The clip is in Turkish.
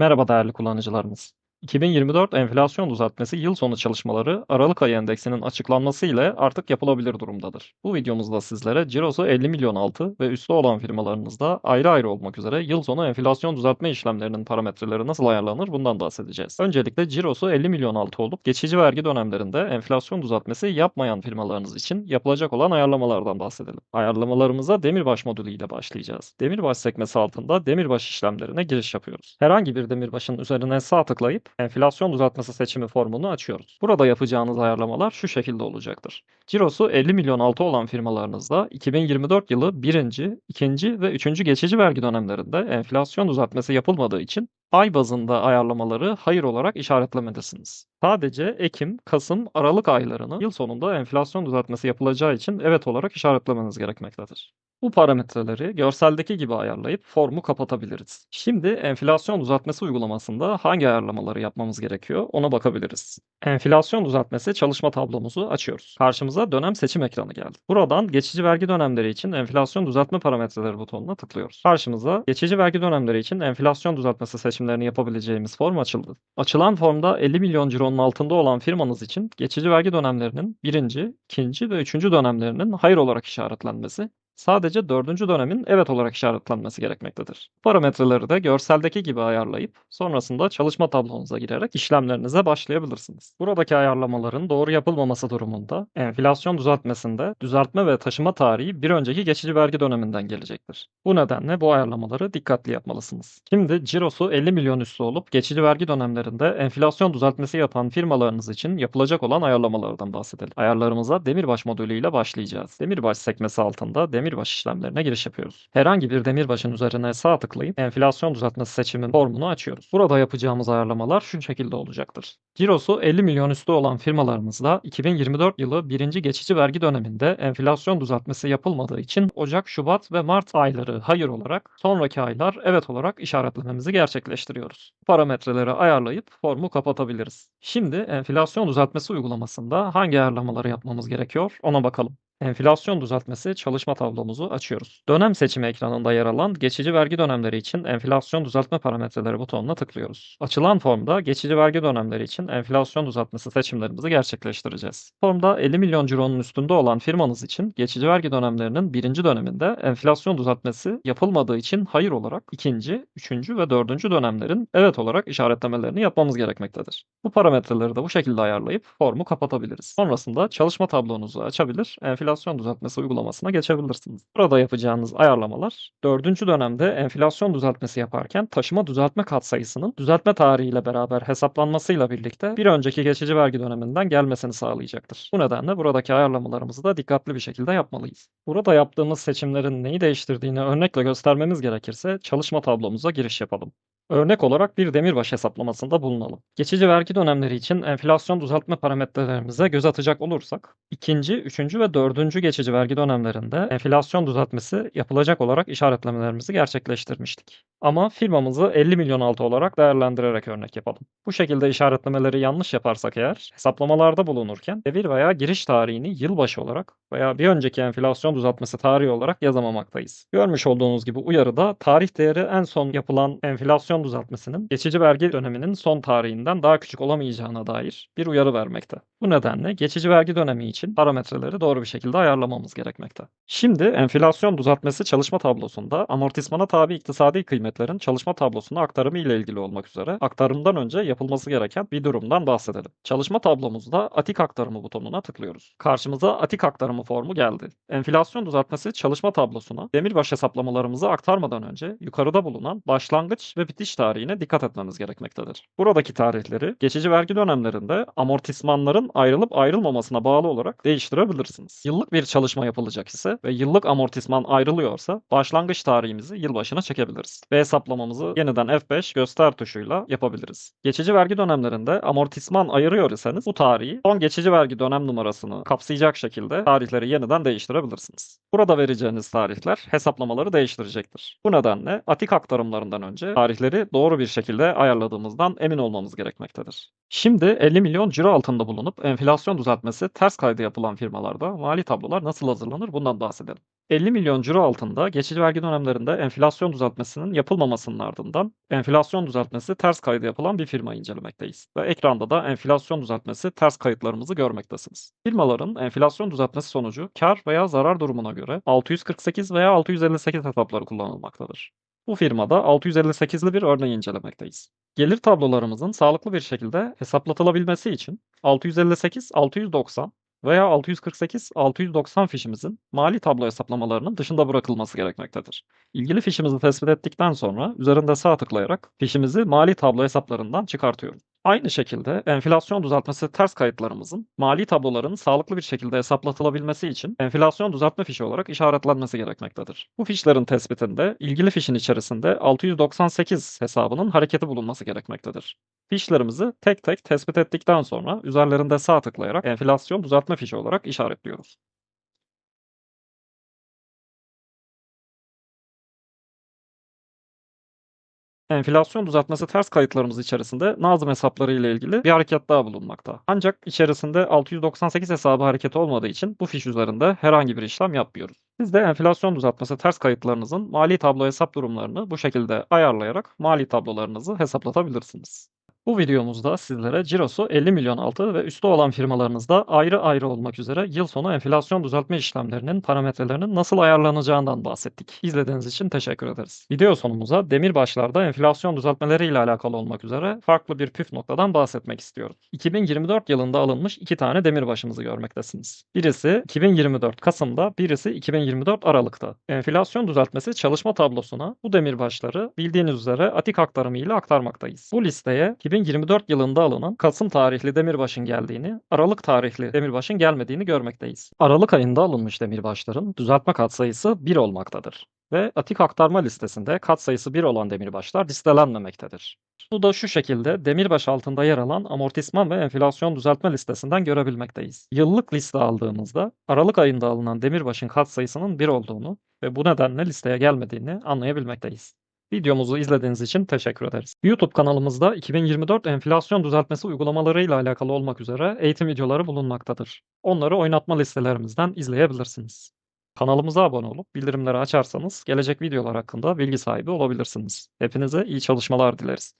Merhaba değerli kullanıcılarımız. 2024 enflasyon düzeltmesi yıl sonu çalışmaları Aralık ayı endeksinin açıklanması ile artık yapılabilir durumdadır. Bu videomuzda sizlere cirosu 50 milyon altı ve üstü olan firmalarınızda ayrı ayrı olmak üzere yıl sonu enflasyon düzeltme işlemlerinin parametreleri nasıl ayarlanır bundan bahsedeceğiz. Öncelikle cirosu 50 milyon altı olup geçici vergi dönemlerinde enflasyon düzeltmesi yapmayan firmalarınız için yapılacak olan ayarlamalardan bahsedelim. Ayarlamalarımıza demirbaş modülü ile başlayacağız. Demirbaş sekmesi altında demirbaş işlemlerine giriş yapıyoruz. Herhangi bir demirbaşın üzerine sağ tıklayıp enflasyon düzeltmesi seçimi formunu açıyoruz. Burada yapacağınız ayarlamalar şu şekilde olacaktır. Cirosu 50 milyon altı olan firmalarınızda 2024 yılı 1. 2. ve 3. geçici vergi dönemlerinde enflasyon düzeltmesi yapılmadığı için ay bazında ayarlamaları hayır olarak işaretlemedesiniz. Sadece Ekim, Kasım, Aralık aylarını yıl sonunda enflasyon düzeltmesi yapılacağı için evet olarak işaretlemeniz gerekmektedir. Bu parametreleri görseldeki gibi ayarlayıp formu kapatabiliriz. Şimdi enflasyon düzeltmesi uygulamasında hangi ayarlamaları yapmamız gerekiyor ona bakabiliriz. Enflasyon düzeltmesi çalışma tablomuzu açıyoruz. Karşımıza dönem seçim ekranı geldi. Buradan geçici vergi dönemleri için enflasyon düzeltme parametreleri butonuna tıklıyoruz. Karşımıza geçici vergi dönemleri için enflasyon düzeltmesi seçimlerini yapabileceğimiz form açıldı. Açılan formda 50 milyon cironun altında olan firmanız için geçici vergi dönemlerinin birinci, ikinci ve üçüncü dönemlerinin hayır olarak işaretlenmesi sadece dördüncü dönemin evet olarak işaretlenmesi gerekmektedir. Parametreleri de görseldeki gibi ayarlayıp sonrasında çalışma tablonuza girerek işlemlerinize başlayabilirsiniz. Buradaki ayarlamaların doğru yapılmaması durumunda enflasyon düzeltmesinde düzeltme ve taşıma tarihi bir önceki geçici vergi döneminden gelecektir. Bu nedenle bu ayarlamaları dikkatli yapmalısınız. Şimdi cirosu 50 milyon üstü olup geçici vergi dönemlerinde enflasyon düzeltmesi yapan firmalarınız için yapılacak olan ayarlamalardan bahsedelim. Ayarlarımıza demirbaş modülüyle başlayacağız. Demirbaş sekmesi altında demir demirbaş işlemlerine giriş yapıyoruz. Herhangi bir demirbaşın üzerine sağ tıklayıp enflasyon düzeltmesi seçimin formunu açıyoruz. Burada yapacağımız ayarlamalar şu şekilde olacaktır. Cirosu 50 milyon üstü olan firmalarımızda 2024 yılı birinci geçici vergi döneminde enflasyon düzeltmesi yapılmadığı için Ocak, Şubat ve Mart ayları hayır olarak, sonraki aylar evet olarak işaretlememizi gerçekleştiriyoruz. Parametreleri ayarlayıp formu kapatabiliriz. Şimdi enflasyon düzeltmesi uygulamasında hangi ayarlamaları yapmamız gerekiyor ona bakalım. Enflasyon düzeltmesi çalışma tablomuzu açıyoruz. Dönem seçimi ekranında yer alan geçici vergi dönemleri için enflasyon düzeltme parametreleri butonuna tıklıyoruz. Açılan formda geçici vergi dönemleri için enflasyon düzeltmesi seçimlerimizi gerçekleştireceğiz. Formda 50 milyon cironun üstünde olan firmanız için geçici vergi dönemlerinin birinci döneminde enflasyon düzeltmesi yapılmadığı için hayır olarak ikinci, üçüncü ve dördüncü dönemlerin evet olarak işaretlemelerini yapmamız gerekmektedir. Bu parametreleri de bu şekilde ayarlayıp formu kapatabiliriz. Sonrasında çalışma tablonuzu açabilir, enflasyon enflasyon düzeltmesi uygulamasına geçebilirsiniz. Burada yapacağınız ayarlamalar 4. dönemde enflasyon düzeltmesi yaparken taşıma düzeltme katsayısının düzeltme tarihiyle beraber hesaplanmasıyla birlikte bir önceki geçici vergi döneminden gelmesini sağlayacaktır. Bu nedenle buradaki ayarlamalarımızı da dikkatli bir şekilde yapmalıyız. Burada yaptığımız seçimlerin neyi değiştirdiğini örnekle göstermemiz gerekirse çalışma tablomuza giriş yapalım. Örnek olarak bir demirbaş hesaplamasında bulunalım. Geçici vergi dönemleri için enflasyon düzeltme parametrelerimize göz atacak olursak, ikinci, üçüncü ve dördüncü geçici vergi dönemlerinde enflasyon düzeltmesi yapılacak olarak işaretlemelerimizi gerçekleştirmiştik. Ama firmamızı 50 milyon altı olarak değerlendirerek örnek yapalım. Bu şekilde işaretlemeleri yanlış yaparsak eğer, hesaplamalarda bulunurken devir veya giriş tarihini yılbaşı olarak veya bir önceki enflasyon düzeltmesi tarihi olarak yazamamaktayız. Görmüş olduğunuz gibi uyarıda tarih değeri en son yapılan enflasyon düzeltmesinin geçici vergi döneminin son tarihinden daha küçük olamayacağına dair bir uyarı vermekte. Bu nedenle geçici vergi dönemi için parametreleri doğru bir şekilde ayarlamamız gerekmekte. Şimdi enflasyon düzeltmesi çalışma tablosunda amortismana tabi iktisadi kıymetlerin çalışma tablosuna aktarımı ile ilgili olmak üzere aktarımdan önce yapılması gereken bir durumdan bahsedelim. Çalışma tablomuzda atik aktarımı butonuna tıklıyoruz. Karşımıza atik aktarımı formu geldi. Enflasyon düzeltmesi çalışma tablosuna demirbaş hesaplamalarımızı aktarmadan önce yukarıda bulunan başlangıç ve bitiş tarihine dikkat etmemiz gerekmektedir. Buradaki tarihleri geçici vergi dönemlerinde amortismanların ayrılıp ayrılmamasına bağlı olarak değiştirebilirsiniz. Yıllık bir çalışma yapılacak ise ve yıllık amortisman ayrılıyorsa başlangıç tarihimizi yılbaşına çekebiliriz. Ve hesaplamamızı yeniden F5 göster tuşuyla yapabiliriz. Geçici vergi dönemlerinde amortisman ayırıyor iseniz bu tarihi son geçici vergi dönem numarasını kapsayacak şekilde tarihleri yeniden değiştirebilirsiniz. Burada vereceğiniz tarihler hesaplamaları değiştirecektir. Bu nedenle atik aktarımlarından önce tarihleri doğru bir şekilde ayarladığımızdan emin olmamız gerekmektedir. Şimdi 50 milyon ciro altında bulunup enflasyon düzeltmesi ters kaydı yapılan firmalarda mali tablolar nasıl hazırlanır bundan bahsedelim. 50 milyon ciro altında geçici vergi dönemlerinde enflasyon düzeltmesinin yapılmamasının ardından enflasyon düzeltmesi ters kaydı yapılan bir firma incelemekteyiz. Ve ekranda da enflasyon düzeltmesi ters kayıtlarımızı görmektesiniz. Firmaların enflasyon düzeltmesi sonucu kar veya zarar durumuna göre 648 veya 658 hesapları kullanılmaktadır. Bu firmada 658'li bir örneği incelemekteyiz. Gelir tablolarımızın sağlıklı bir şekilde hesaplatılabilmesi için 658, 690 veya 648, 690 fişimizin mali tablo hesaplamalarının dışında bırakılması gerekmektedir. İlgili fişimizi tespit ettikten sonra üzerinde sağ tıklayarak fişimizi mali tablo hesaplarından çıkartıyorum. Aynı şekilde enflasyon düzeltmesi ters kayıtlarımızın mali tabloların sağlıklı bir şekilde hesaplatılabilmesi için enflasyon düzeltme fişi olarak işaretlenmesi gerekmektedir. Bu fişlerin tespitinde ilgili fişin içerisinde 698 hesabının hareketi bulunması gerekmektedir. Fişlerimizi tek tek tespit ettikten sonra üzerlerinde sağ tıklayarak enflasyon düzeltme fişi olarak işaretliyoruz. Enflasyon düzeltmesi ters kayıtlarımız içerisinde Nazım hesapları ile ilgili bir hareket daha bulunmakta. Ancak içerisinde 698 hesabı hareket olmadığı için bu fiş üzerinde herhangi bir işlem yapmıyoruz. Siz de enflasyon düzeltmesi ters kayıtlarınızın mali tablo hesap durumlarını bu şekilde ayarlayarak mali tablolarınızı hesaplatabilirsiniz. Bu videomuzda sizlere cirosu 50 milyon altı ve üstü olan firmalarınızda ayrı ayrı olmak üzere yıl sonu enflasyon düzeltme işlemlerinin parametrelerinin nasıl ayarlanacağından bahsettik. İzlediğiniz için teşekkür ederiz. Video sonumuza demirbaşlarda enflasyon düzeltmeleri ile alakalı olmak üzere farklı bir püf noktadan bahsetmek istiyoruz. 2024 yılında alınmış iki tane demirbaşımızı görmektesiniz. Birisi 2024 Kasım'da, birisi 2024 Aralık'ta. Enflasyon düzeltmesi çalışma tablosuna bu demirbaşları bildiğiniz üzere atik aktarımı ile aktarmaktayız. Bu listeye 2024 yılında alınan Kasım tarihli demirbaşın geldiğini, Aralık tarihli demirbaşın gelmediğini görmekteyiz. Aralık ayında alınmış demirbaşların düzeltme katsayısı 1 olmaktadır ve atik aktarma listesinde katsayısı 1 olan demirbaşlar listelenmemektedir. Bu da şu şekilde demirbaş altında yer alan amortisman ve enflasyon düzeltme listesinden görebilmekteyiz. Yıllık liste aldığımızda Aralık ayında alınan demirbaşın katsayısının 1 olduğunu ve bu nedenle listeye gelmediğini anlayabilmekteyiz. Videomuzu izlediğiniz için teşekkür ederiz. YouTube kanalımızda 2024 enflasyon düzeltmesi uygulamalarıyla alakalı olmak üzere eğitim videoları bulunmaktadır. Onları oynatma listelerimizden izleyebilirsiniz. Kanalımıza abone olup bildirimleri açarsanız gelecek videolar hakkında bilgi sahibi olabilirsiniz. Hepinize iyi çalışmalar dileriz.